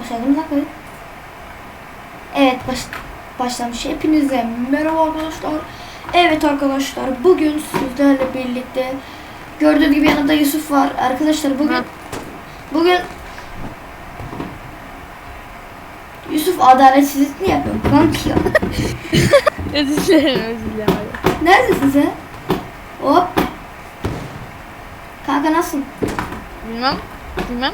Başladım kayıt. Evet baş, başlamış. Hepinize merhaba arkadaşlar. Evet arkadaşlar bugün sizlerle birlikte gördüğünüz gibi yanında Yusuf var. Arkadaşlar bugün bugün Yusuf adaletsizlik mi yapıyor? Kanki ya. Özür dilerim özür dilerim. Neredesin sen? Hop. Kanka nasılsın? Bilmem. Bilmem.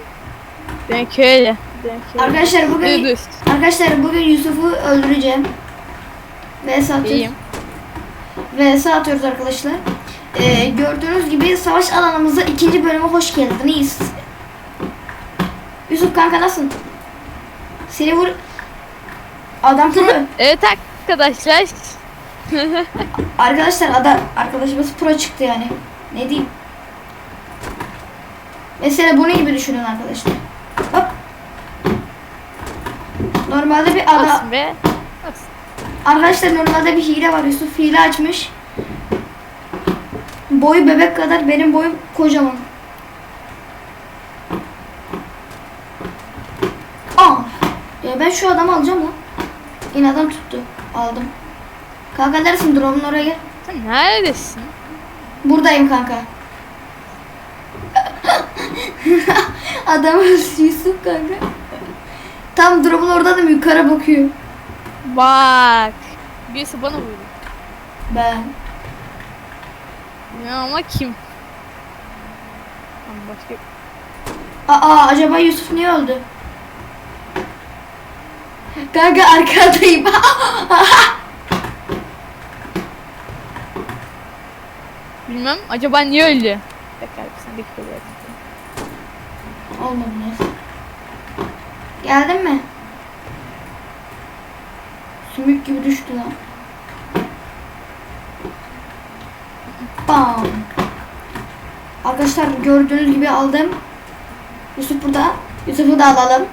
Ben köylü. Ben köylü. Arkadaşlar bugün Dürüst. Arkadaşlar bugün Yusuf'u öldüreceğim. VS atıyoruz. İyiyim. VS atıyoruz arkadaşlar. Ee, gördüğünüz gibi savaş alanımıza ikinci bölüme hoş geldiniz. Yusuf kanka nasılsın? Seni vur... Adam pro. Evet arkadaşlar. arkadaşlar adam arkadaşımız pro çıktı yani. Ne diyeyim? Mesela bunu gibi düşünün arkadaşlar. Hop. Normalde bir adam Olsun be. Olsun. Arkadaşlar normalde bir hile var. Yusuf hile açmış. Boyu bebek kadar benim boyum kocaman. Aa! Ya ben şu adamı alacağım lan. Yine adam tuttu. Aldım. Kanka neresin? Drone'un oraya gel. Sen neredesin? Buradayım kanka. Adam Yusuf kanka. Tam drone'un orada da yukarı bakıyor. Bak. Birisi bana vurdu. Ben. Ya ama kim? Ama başka... Aa acaba Yusuf niye öldü? Kanka arkadayım. Bilmem. Acaba niye öldü? Bekler misin? Bekle Olmadı. Geldin mi? Sümük gibi düştü lan. Bam. Arkadaşlar gördüğünüz gibi aldım. Yusuf burada. Yusuf'u da alalım.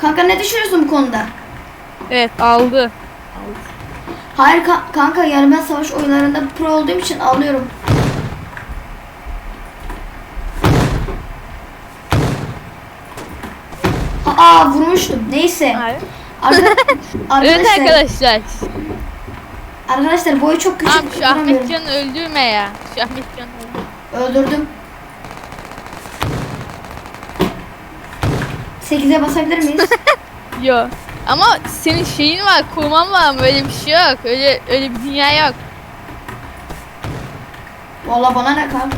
Kanka ne düşünüyorsun bu konuda? Evet aldı. Aldı. Hayır ka- kanka yani ben savaş oyunlarında pro olduğum için alıyorum. Aa vurmuştum. Neyse. Arka- Evet arkadaşlar, arkadaşlar. arkadaşlar boyu çok küçük. Tamam şu vuramıyorum. Ahmetcan'ı öldürme ya. Şu Ahmetcan'ı öldürme. Öldürdüm. 8'e basabilir miyiz? Yo. Ama senin şeyin var, kurman var mı? Öyle bir şey yok. Öyle öyle bir dünya yok. Valla bana ne kanka.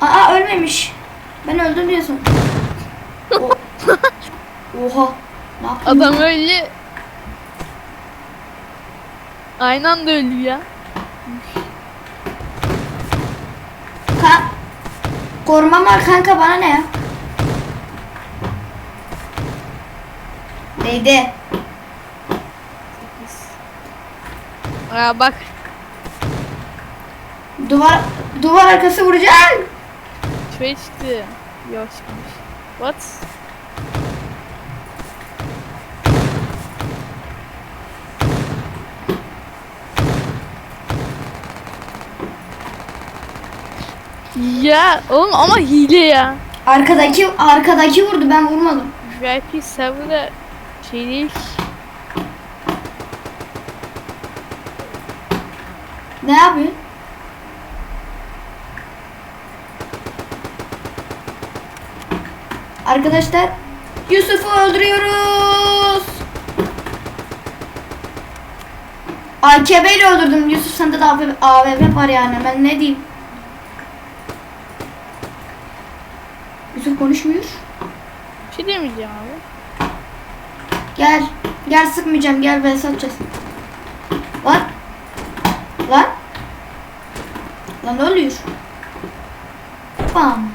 Aa ölmemiş. Ben öldüm diyorsun. O- Oha. Ne yapayım? Adam öyle aynı anda öldü ya. Ka Korumam var kanka bana ne ya? Neydi? Aa bak Duvar duvar arkası vuracak. 65'ti. Yok çıkmış. What? Ya oğlum ama hile ya. Arkadaki arkadaki vurdu ben vurmadım. VIP server'da şey değil. Ne yapıyorsun? Arkadaşlar Yusuf'u öldürüyoruz. AKB ile öldürdüm. Yusuf sende de AVM var yani. Ben ne diyeyim? Yusuf konuşmuyor. Bir şey demeyeceğim abi. Gel. Gel sıkmayacağım. Gel ben satacağız. Lan. Lan. Lan ne oluyor? Bam.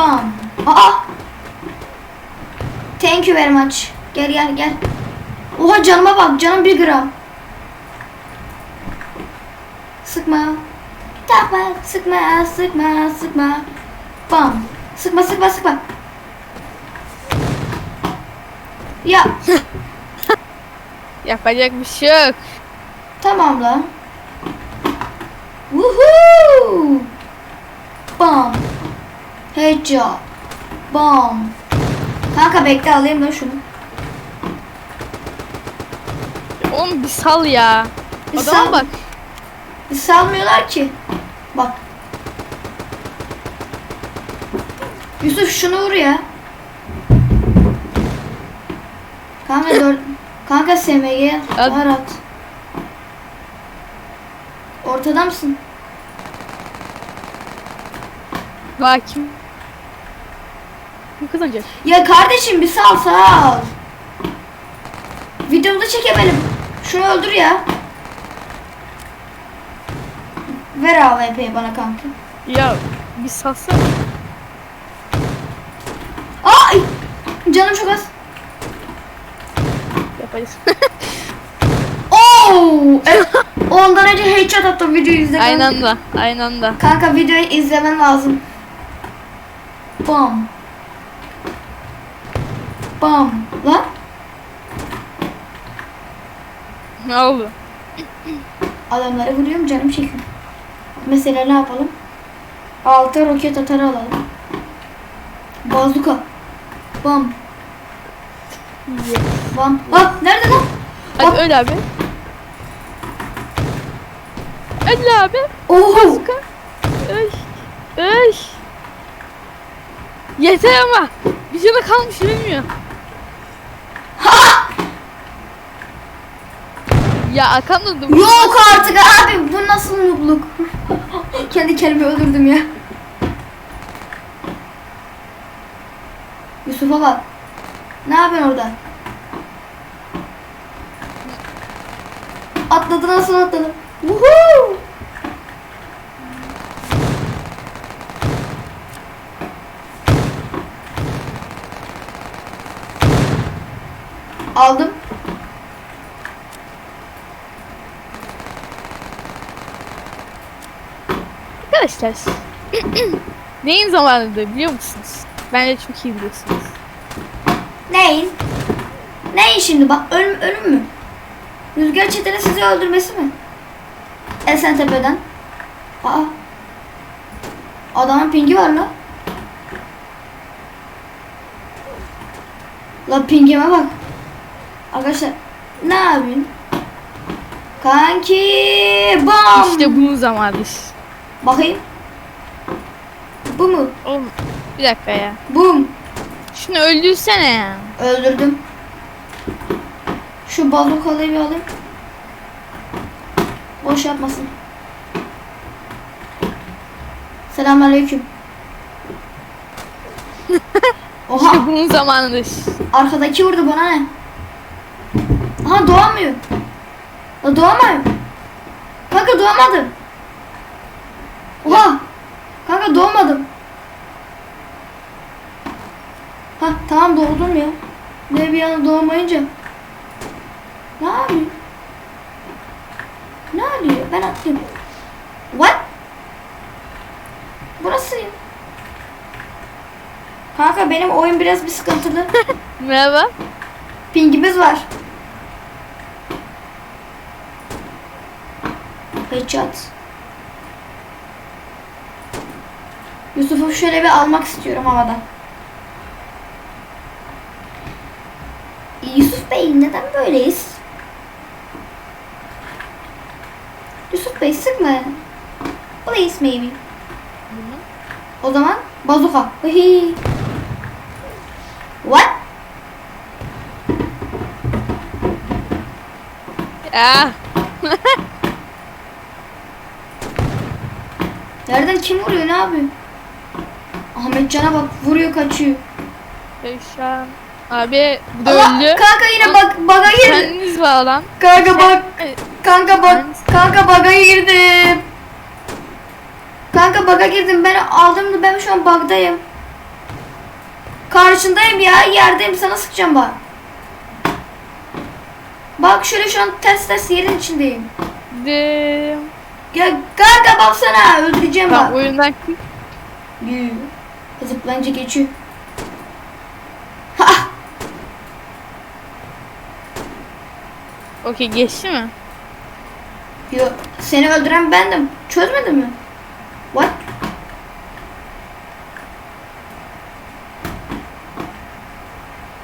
Bam. Aa. Thank you very much. Gel gel gel. Oha canıma bak. Canım bir gram. Sıkma. Yapma. Sıkma. Sıkma. Sıkma. Bam. Sıkma sıkma sıkma. Ya Yapacak bir şey yok. tamam lan. Woohoo! Headshot. Bam. Kanka bekle alayım da şunu. Oğlum bir sal ya. Bir Adama sal. bak. Bir salmıyorlar ki. Bak. Yusuf şunu vur ya. Kanka dört. Kanka SMG var at. Ortada mısın? Bak kim? Kazanacak? Ya kardeşim bir sal sal. Videoda çekemedim. Şunu öldür ya. Ver AWP'yi bana kanka. Ya bir salsana. Ay! Canım çok az. Yaparız. Oo! Evet. Ondan önce headshot attım videoyu izle. aynı anda. Aynı anda. Kanka videoyu izlemen lazım. Bam. Bam. Lan. Ne oldu? Adamları vuruyorum canım çekiyor. Mesela ne yapalım? Altı roket atarı alalım. Bazuka. Bam. Bam. Ah nerede lan? Hadi öl abi. Öl abi. Oo. Öl. Öl. Yeter ama. Bir canı kalmış ölmüyor. Ya arkamda dur. Yok artık abi bu nasıl mutluluk? Kendi kendimi öldürdüm ya. Yusuf'a bak. Ne yapıyorsun orada? Atladı nasıl atladı? Woohoo! Aldım. Arkadaşlar. Neyin zamanıdır biliyor musunuz? Bence çok iyi biliyorsunuz. Neyin? Neyin şimdi bak ölüm, ölüm mü? Rüzgar çeteni sizi öldürmesi mi? Esentepe'den. Aa. Adamın pingi var la. La pingime bak. Arkadaşlar ne yapayım? Kanki bam. İşte bunun zamanıdır. Bakayım. Bu mu? Oğlum bir dakika ya. Bum. Şunu öldürsene ya. Öldürdüm. Şu bazukalayı bir alayım. Boş yapmasın. Selamünaleyküm. Oha İşte bunun zamanıdır. arkadaki vurdu bana ne? Aha doğamıyor. La doğamıyor. Kanka doğamadım. Oha. Kanka doğmadım. Ha tamam doğdum ya. Ne bir yana doğmayınca. Ne yapıyor? Ne oluyor? Ben atlayayım. What? Burası. Kanka benim oyun biraz bir sıkıntılı. Merhaba. Pingimiz var. Headshot. Yusuf'u şöyle bir almak istiyorum havadan. Yusuf Bey neden böyleyiz? Yusuf Bey sıkma. Please maybe. O zaman bazuka. Hihi. What? Ya. Nereden kim vuruyor ne yapıyor? Ahmet Can'a bak vuruyor kaçıyor. Perişan. Abi bu da öldü. kanka yine bak baga girdi. Kendiniz var lan. Kanka bak. Kanka bak. Kanka baga girdim. Kanka baga girdim. Ben aldım da ben şu an bagdayım. Karşındayım ya. Yerdeyim. Sana sıkacağım bak. Bak şöyle şu an ters ters yerin içindeyim. De... Ya kanka baksana. Öldüreceğim Bak bak. oyundan çık zıplayınca geçiyor. Ha! Okey geçti mi? Yo, seni öldüren bendim. Çözmedin mi? What?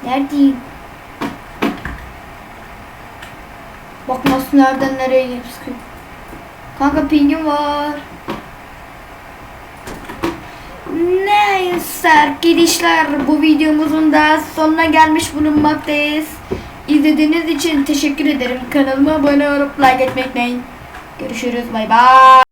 Neredeyim? Bak nasıl nereden nereye geçiyor. Kanka pingim var. Neyse arkadaşlar bu videomuzun da sonuna gelmiş bulunmaktayız. İzlediğiniz için teşekkür ederim. Kanalıma abone olup like etmeyi. Görüşürüz bay bay.